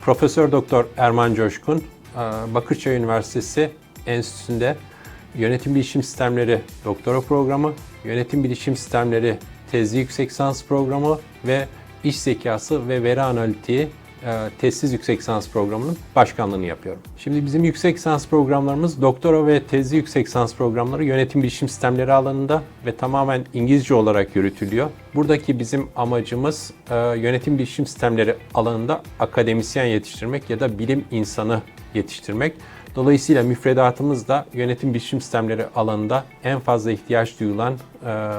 Profesör Doktor Erman Coşkun, e, Bakırköy Üniversitesi Enstitüsü'nde Yönetim Bilişim Sistemleri Doktora Programı, Yönetim Bilişim Sistemleri Tezli Yüksek Lisans Programı ve İş Zekası ve Veri Analitiği e, Tezsiz Yüksek Lisans Programı'nın başkanlığını yapıyorum. Şimdi bizim yüksek lisans programlarımız doktora ve tezli yüksek lisans programları yönetim bilişim sistemleri alanında ve tamamen İngilizce olarak yürütülüyor. Buradaki bizim amacımız e, yönetim bilişim sistemleri alanında akademisyen yetiştirmek ya da bilim insanı yetiştirmek. Dolayısıyla müfredatımız da yönetim bilişim sistemleri alanında en fazla ihtiyaç duyulan e,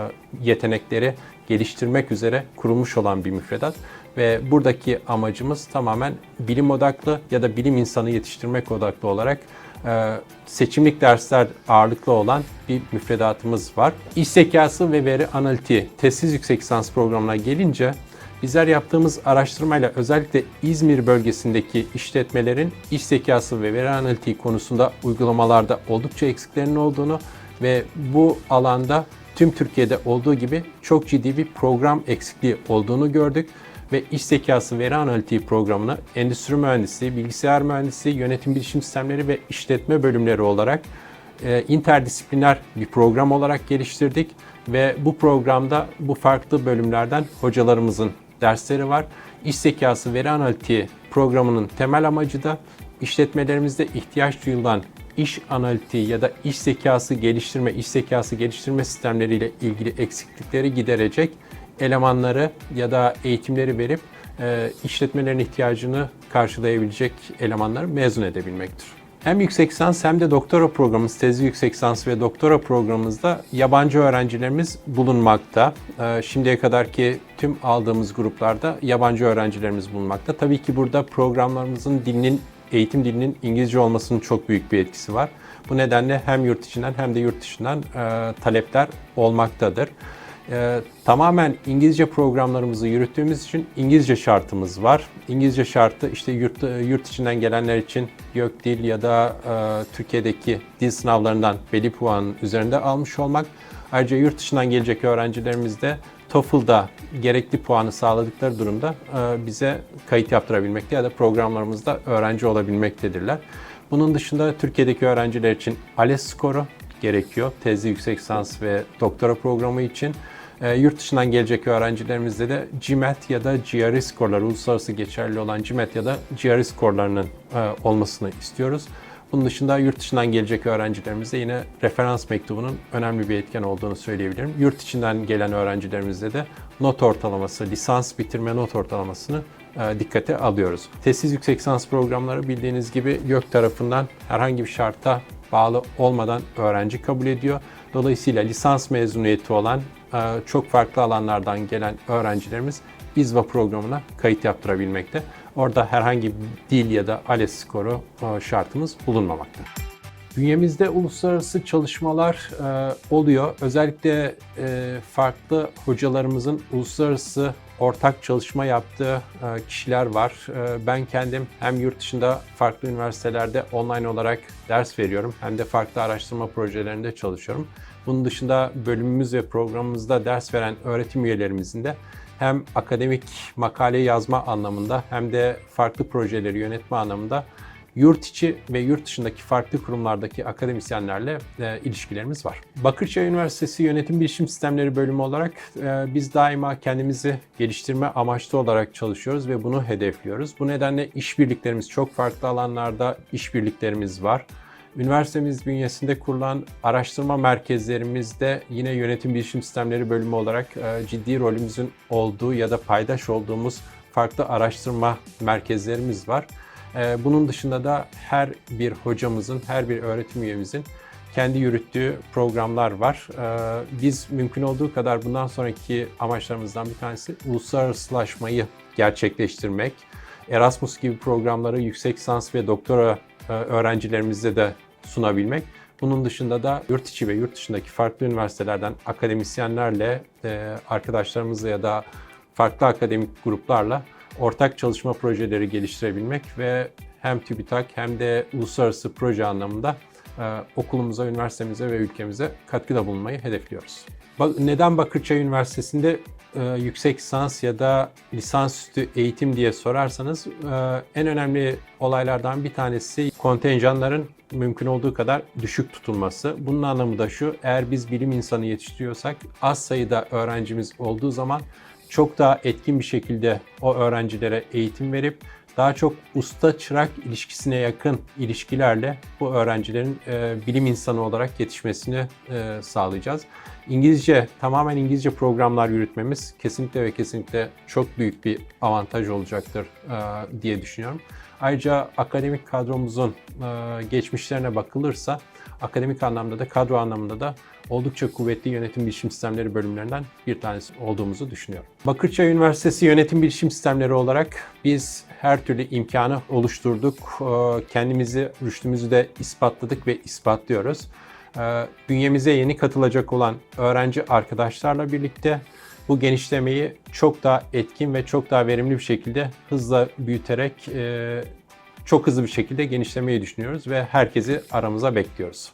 yetenekleri geliştirmek üzere kurulmuş olan bir müfredat ve buradaki amacımız tamamen bilim odaklı ya da bilim insanı yetiştirmek odaklı olarak e, seçimlik dersler ağırlıklı olan bir müfredatımız var. İş zekası ve veri analitiği tezsiz yüksek lisans programına gelince Bizler yaptığımız araştırmayla özellikle İzmir bölgesindeki işletmelerin iş zekası ve veri analitiği konusunda uygulamalarda oldukça eksiklerinin olduğunu ve bu alanda tüm Türkiye'de olduğu gibi çok ciddi bir program eksikliği olduğunu gördük ve iş zekası veri analitiği programını endüstri mühendisliği, bilgisayar mühendisliği, yönetim bilişim sistemleri ve işletme bölümleri olarak e, interdisipliner bir program olarak geliştirdik ve bu programda bu farklı bölümlerden hocalarımızın dersleri var. İş zekası veri analitiği programının temel amacı da işletmelerimizde ihtiyaç duyulan iş analitiği ya da iş zekası geliştirme, iş zekası geliştirme sistemleriyle ilgili eksiklikleri giderecek elemanları ya da eğitimleri verip e, işletmelerin ihtiyacını karşılayabilecek elemanları mezun edebilmektir. Hem yüksek lisans hem de doktora programımız, tezli yüksek lisans ve doktora programımızda yabancı öğrencilerimiz bulunmakta. Ee, Şimdiye kadarki tüm aldığımız gruplarda yabancı öğrencilerimiz bulunmakta. Tabii ki burada programlarımızın dilinin, eğitim dilinin İngilizce olmasının çok büyük bir etkisi var. Bu nedenle hem yurt içinden hem de yurt dışından e, talepler olmaktadır. Ee, tamamen İngilizce programlarımızı yürüttüğümüz için İngilizce şartımız var. İngilizce şartı işte yurt, yurt içinden gelenler için YÖKDİL ya da e, Türkiye'deki dil sınavlarından belli puan üzerinde almış olmak. Ayrıca yurt dışından gelecek öğrencilerimiz de TOEFL'da gerekli puanı sağladıkları durumda e, bize kayıt yaptırabilmekte ya da programlarımızda öğrenci olabilmektedirler. Bunun dışında Türkiye'deki öğrenciler için ALES skoru gerekiyor. Tezli yüksek lisans ve doktora programı için. E, yurt dışından gelecek öğrencilerimizde de GMAT ya da GRE skorları, uluslararası geçerli olan GMAT ya da GRE skorlarının e, olmasını istiyoruz. Bunun dışında yurt dışından gelecek öğrencilerimizde yine referans mektubunun önemli bir etken olduğunu söyleyebilirim. Yurt içinden gelen öğrencilerimizde de not ortalaması, lisans bitirme not ortalamasını e, dikkate alıyoruz. Tezsiz yüksek lisans programları bildiğiniz gibi YÖK tarafından herhangi bir şarta bağlı olmadan öğrenci kabul ediyor. Dolayısıyla lisans mezuniyeti olan e, çok farklı alanlardan gelen öğrencilerimiz İZVA programına kayıt yaptırabilmekte. Orada herhangi bir dil ya da ALES skoru e, şartımız bulunmamakta. Bünyemizde uluslararası çalışmalar e, oluyor. Özellikle farklı hocalarımızın uluslararası ortak çalışma yaptığı kişiler var. Ben kendim hem yurt dışında farklı üniversitelerde online olarak ders veriyorum hem de farklı araştırma projelerinde çalışıyorum. Bunun dışında bölümümüz ve programımızda ders veren öğretim üyelerimizin de hem akademik makale yazma anlamında hem de farklı projeleri yönetme anlamında yurt içi ve yurt dışındaki farklı kurumlardaki akademisyenlerle e, ilişkilerimiz var. Bakırköy Üniversitesi Yönetim Bilişim Sistemleri bölümü olarak e, biz daima kendimizi geliştirme amaçlı olarak çalışıyoruz ve bunu hedefliyoruz. Bu nedenle işbirliklerimiz çok farklı alanlarda işbirliklerimiz var. Üniversitemiz bünyesinde kurulan araştırma merkezlerimizde yine yönetim bilişim sistemleri bölümü olarak e, ciddi rolümüzün olduğu ya da paydaş olduğumuz farklı araştırma merkezlerimiz var. E, bunun dışında da her bir hocamızın, her bir öğretim üyemizin kendi yürüttüğü programlar var. E, biz mümkün olduğu kadar bundan sonraki amaçlarımızdan bir tanesi uluslararasılaşmayı gerçekleştirmek. Erasmus gibi programları yüksek lisans ve doktora öğrencilerimize de sunabilmek. Bunun dışında da yurt içi ve yurt dışındaki farklı üniversitelerden akademisyenlerle, e, arkadaşlarımızla ya da farklı akademik gruplarla ortak çalışma projeleri geliştirebilmek ve hem TÜBİTAK hem de uluslararası proje anlamında e, okulumuza, üniversitemize ve ülkemize katkıda bulunmayı hedefliyoruz. Neden Bakırköy Üniversitesi'nde e, yüksek lisans ya da lisansüstü eğitim diye sorarsanız e, en önemli olaylardan bir tanesi kontenjanların mümkün olduğu kadar düşük tutulması. Bunun anlamı da şu, eğer biz bilim insanı yetiştiriyorsak az sayıda öğrencimiz olduğu zaman çok daha etkin bir şekilde o öğrencilere eğitim verip daha çok usta çırak ilişkisine yakın ilişkilerle bu öğrencilerin e, bilim insanı olarak yetişmesini e, sağlayacağız. İngilizce, tamamen İngilizce programlar yürütmemiz kesinlikle ve kesinlikle çok büyük bir avantaj olacaktır e, diye düşünüyorum. Ayrıca akademik kadromuzun e, geçmişlerine bakılırsa akademik anlamda da kadro anlamında da oldukça kuvvetli yönetim bilişim sistemleri bölümlerinden bir tanesi olduğumuzu düşünüyorum. Bakırçay Üniversitesi Yönetim Bilişim Sistemleri olarak biz her türlü imkanı oluşturduk. E, Kendimizi, rüştümüzü de ispatladık ve ispatlıyoruz. E, Bünyemize yeni katılacak olan öğrenci arkadaşlarla birlikte bu genişlemeyi çok daha etkin ve çok daha verimli bir şekilde hızla büyüterek çok hızlı bir şekilde genişlemeyi düşünüyoruz ve herkesi aramıza bekliyoruz.